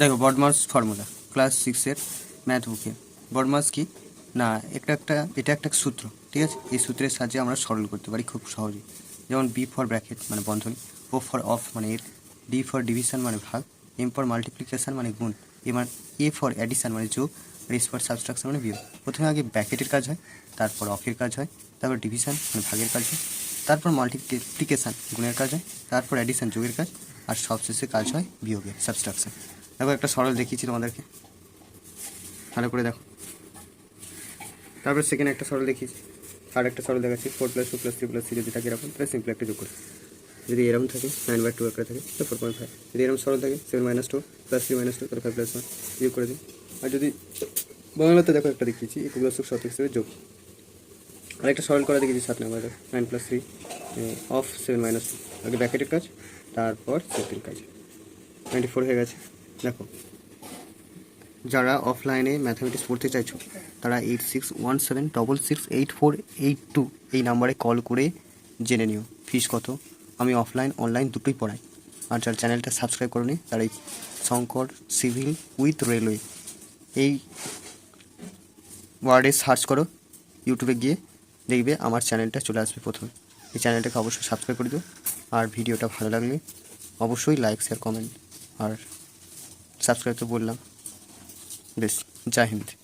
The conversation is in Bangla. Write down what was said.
দেখো বডমাস ফর্মুলা ক্লাস সিক্সের ম্যাথ বুকে বডমাস কি? না একটা একটা, এটা একটা সূত্র, ঠিক আছে? এই সূত্রের সাহায্যে আমরা সরল করতে পারি খুব সহজেই যেমন বি ফর ব্র্যাকেট মানে বন্ধনী ও ফর অফ মানে এর ডি ফর ডিভিশন মানে ভাগ এম ফর মাল্টিপ্লিকেশন মানে গুণ এবার এ ফর অ্যাডিশন মানে যোগ, আর এস ফর সাবস্ট্রাকশন মানে বিয়োগ। প্রথমে আগে ব্র্যাকেটের কাজ হয়, তারপর অফের কাজ হয়, তারপর ডিভিশন মানে ভাগের কাজ হয়, তারপর মাল্টিপ্লিকেশান গুণের কাজ হয়, তারপর অ্যাডিশন যোগের কাজ, আর সবশেষে কাজ হয় বিয়োগের সাবস্ট্রাকশন দেখো একটা সরল দেখিয়েছি তোমাদেরকে ভালো করে দেখো। তারপর সেকেন্ড একটা সরল দেখিয়েছি। আর একটা সরল দেখাচ্ছি। Four plus two plus three plus three যদি থাকে এরকম, তাহলে সিম্পল একটা যোগ করে। যদি এরকম থাকে নাইন বাই টু একটা থাকে তো ফোর পয়েন্ট ফাইভ যদি এরকম সরল থাকে seven minus two plus three minus two তাহলে ফাইভ প্লাস ওয়ান যোগ করে দিই আর যদি বাংলাতে দেখো একটা দেখিয়েছি একুদশক শতক হিসেবে যোগ। আর একটা সরল করে দেখেছি সাত নম্বরে nine plus three of seven minus two আগে ব্যাকেটের কাজ, তারপর সেকেন্ড কাজ। টোয়েন্টি ফোর হয়ে গেছে। দেখো, যারা অফলাইনে ম্যাথামেটিক্স পড়তে চাইছো, তারা eight six one seven double six eight four eight two এই নাম্বারে কল করে জেনে নিও ফিস কত? আমি অফলাইন অনলাইন দুটোই পড়াই। আর যারা চ্যানেলটা সাবস্ক্রাইব করনি, তারা এই শঙ্কর সিভিল উইথ রেলওয়ে এই ওয়ার্ডে সার্চ করো ইউটিউবে গিয়ে দেখবে আমার চ্যানেলটা চলে আসবে প্রথমে। এই চ্যানেলটাকে অবশ্যই সাবস্ক্রাইব করে দিও। আর ভিডিওটা ভালো লাগলে অবশ্যই লাইক শেয়ার কমেন্ট আর সাবস্ক্রাইব তো বললাম। বেশ জয় হিন্দ।